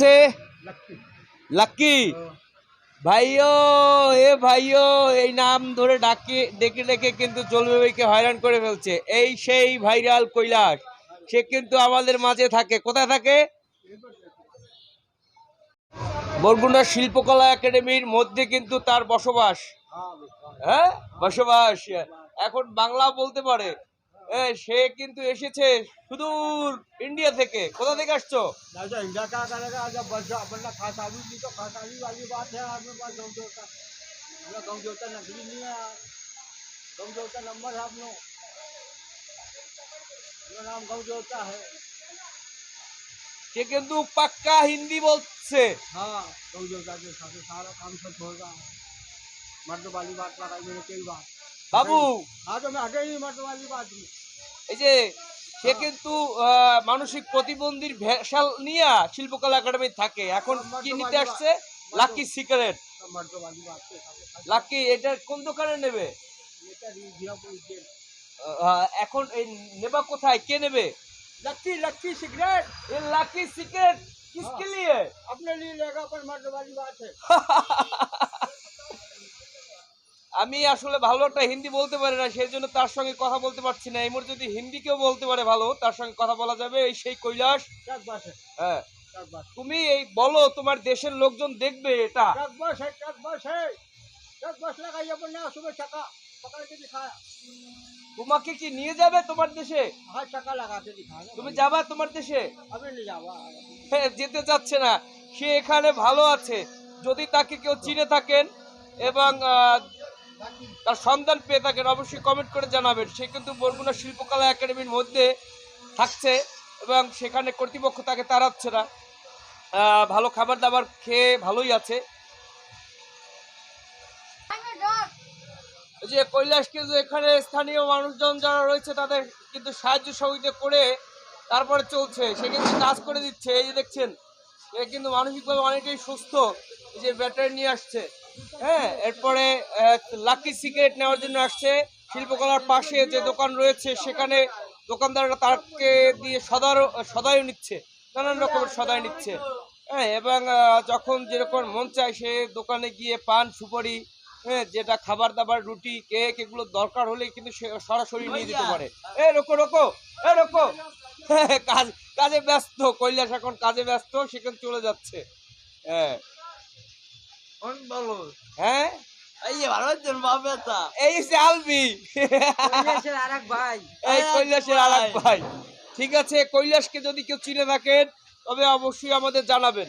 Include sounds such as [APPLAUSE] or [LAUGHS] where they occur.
হচ্ছে? লাক্কি। ভাইও এ ভাইও এই নাম ধরে ডাকে, ডেকে ডেকে কিন্তু জলবায়ুকে হয়রান করে ফেলছে। এই সেই ভাইরাল কৈলাস। সে কিন্তু আমাদের মাঝে থাকে। কোথায় থাকে? বরগুনা শিল্পকলা একাডেমির মধ্যে কিন্তু তার বসবাস। হ্যাঁ? বসবাস। এখন বাংলা বলতে পারে। সে কিন্তু এসেছে সুদূর ইন্ডিয়া থেকে কোথা থেকে আসছো राजा इंडिया क्या करेगा जब बस अपना खाता भी नहीं तो खाता भी वाली बात है आपके पास गाँव जोता मेरा गाँव जोता नकली नहीं है गाँव जोता नंबर है आप लोग मेरा नाम गाँव जोता है সে কিন্তু পাক্কা হিন্দি বলছে हाँ गाँव जोता के साथ सारा काम सब होगा मर्द वाली बात लगाई मैंने कई बात বাবু हाँ तो मैं हटे ही मर्द वाली बात में এই যে সে কিন্তু আহ, মানসিক প্রতিবন্ধীর ভেসাল নিয়ে শিল্পকলা একাডেমি থাকে এখন কি নিতে আসছে লাকি সিগারেট तो मर्द वाली बात के साथ লাকি এটা কোন দোকানে নেবে ये क्या दिया कोई जेल আহ, এখন এই নেবা কোথায় কে নেবে लक्की लक्की सिगरेट এই লাকি সিগারেট কিসকে লিয়ে अपने लिए लेगा पर मर्द वाली बात है আমি আসলে ভালো একটা হিন্দি বলতে পারি না সেই জন্য তার সঙ্গে কথা বলতে পারছি না। এই মুহূর্তে যদি হিন্দি কেউ বলতে পারে ভালো তার সঙ্গে কথা বলা যাবে এই সেই কৈলাস। হ্যাঁ। তুমি এই বলো তোমার দেশের লোকজন দেখবে এটা। তোমাকে কি নিয়ে যাবে তোমার দেশে? তুমি যাবা তোমার দেশে? হ্যাঁ, যেতে চাচ্ছে না। সে এখানে ভালো আছে। যদি তাকে কেউ চিনে থাকেন এবং তার সন্ধান পেয়ে থাকেন। অবশ্যই কমেন্ট করে জানাবেন। সে কিন্তু বরগুনা শিল্পকলা একাডেমির মধ্যে থাকছে এবং সেখানে কর্তৃপক্ষ তাকে তাড়াচ্ছে না। ভালো খাবার দাবার খেয়ে ভালোই আছে। যে কৈলাস কিন্তু এখানে স্থানীয় মানুষজন যারা রয়েছে তাদের কিন্তু সাহায্য সহযোগিতা করে তারপরে চলছে। সে কিন্তু কাজ করে দিচ্ছে। এই যে দেখছেন, এ কিন্তু মানসিকভাবে অনেকেই সুস্থ। যে ব্যাটারি নিয়ে আসছে। হ্যাঁ এরপরে লাকি সিগারেট নেওয়ার জন্য আসছে। শিল্পকলার পাশে যে দোকান রয়েছে, সেখানে দোকানদাররা তাকে দিয়ে সদার সদায় নিচ্ছে, নানান রকমের সদায় নিচ্ছে। হ্যাঁ এবং যখন যেরকম মন চায়, সে দোকানে গিয়ে পান, সুপারি হ্যাঁ যেটা খাবার দাবার, রুটি, কেক, এগুলো দরকার হলে কিন্তু সরাসরি নিয়ে যেতে পারে। এ, রোকো রোকো, এ, রোকো। [LAUGHS] কাজ, কাজে ব্যস্ত, কৈলাস এখন কাজে ব্যস্ত, সেখানে চলে যাচ্ছে। হ্যাঁ। হ্যাঁ? এই বাপেটা এই হচ্ছে আলবি ভাই। এই কৈলাসের আরেক ভাই। ঠিক আছে কৈলাসকে যদি কেউ চিনে থাকেন তবে অবশ্যই আমাদের জানাবেন।